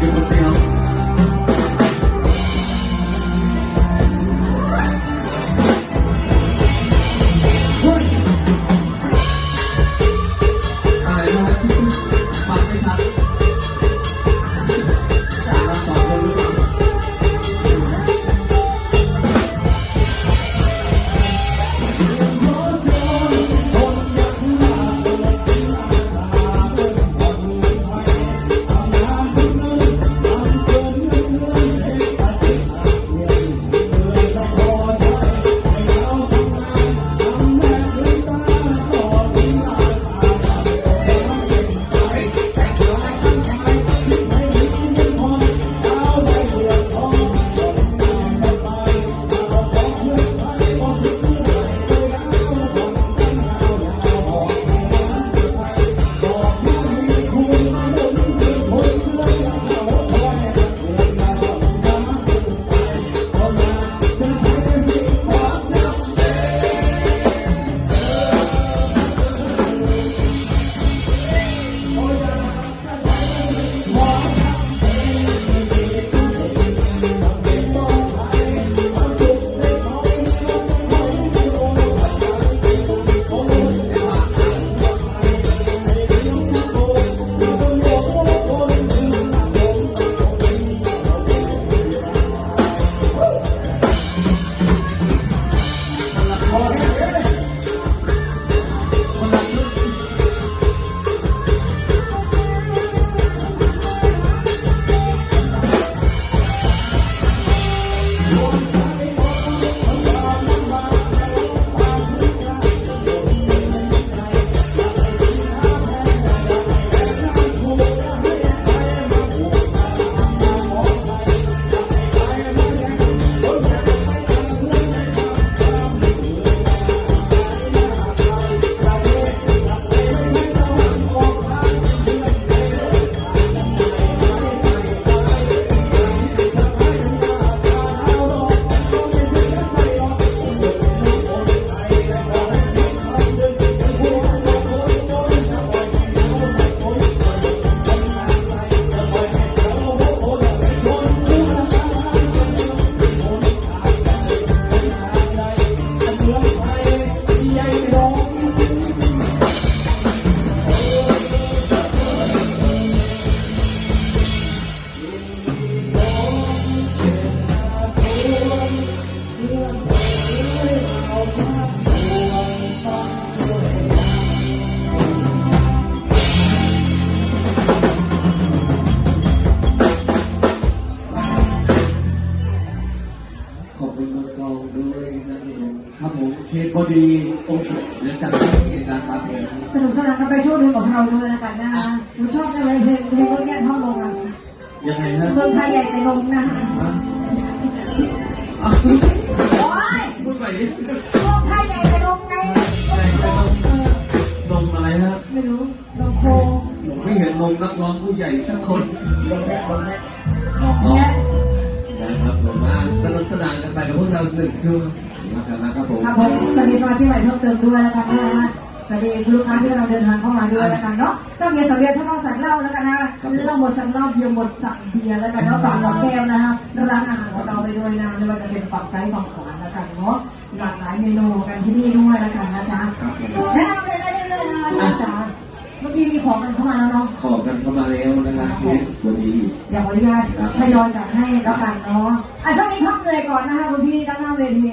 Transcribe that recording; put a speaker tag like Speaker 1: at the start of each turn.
Speaker 1: give a เพลงพอดีโอเคเดี๋ยวจัดให้เหตุการณ์ตามเพลง
Speaker 2: สนุกสนานกันไปช่วงหนึงของเราด้วยแล้วกันนะคะหนูชอบกันเลยเพลงเพลงพวกแยกห้องลงอะ
Speaker 1: ยังไงฮะ
Speaker 2: เมืองไทยใหญ่แต่ลงนะ
Speaker 1: ฮะอะ
Speaker 2: โอ้ย
Speaker 1: พูดใหม่ดิ
Speaker 2: เมืองไทยใหญ่แต่ลงไง
Speaker 1: ใหญ่แต่ลง
Speaker 2: เออน
Speaker 1: มอะไรฮะ
Speaker 2: ไม่รู้ลงโค
Speaker 1: ผมไม่เห็นนมนักร้องผู้ใหญ่สักคนลงแรกลงแรก
Speaker 2: ลงเนี้ย
Speaker 1: นะครับผมมาสนุกสนานกันไปกับพวกเราหนึ่งชั่วโมงนะ ครับผม
Speaker 2: ครับผมสวัสดีสมาชิกใหม่เพิ่มเติมด้วยแล้วกันนะสวัสดีลูกค้าที่เราเดินทางเข้ามาด้วยแล้วกันเนาะเจ้าเบียร์สังเบียร์ชอบสั่งเหล้าแล้วกันนะเหล้าหมดสั่งเหล้าเบียร์หมดสั่งเบียร์แล้วกันเนาะฝากกับแก้วนะฮะร้านอาหารของเราไปด้วยนะไม่ว่าจะเป็นฝั่งซ้ายฝั่งขวาแล้วกันเนาะหลากหลายเมนูกันที่นี่ด้วยแล้วกันนะจ๊ะ
Speaker 1: ครับผม
Speaker 2: แนะนำเลยได้เรื่อยๆนะคะพี่จ๋าเมื่อกี้มีของกันเข้ามาแล้วเนาะ
Speaker 1: ขอกันเข้ามาแล้วนะครับเคสวันนี้
Speaker 2: อยากขออนุญาตทยอยจัดให้แล้วกันเนาะอะช่วงนี้พักเลยก่อนนะคะคุณพี่ด้านหน้าเวที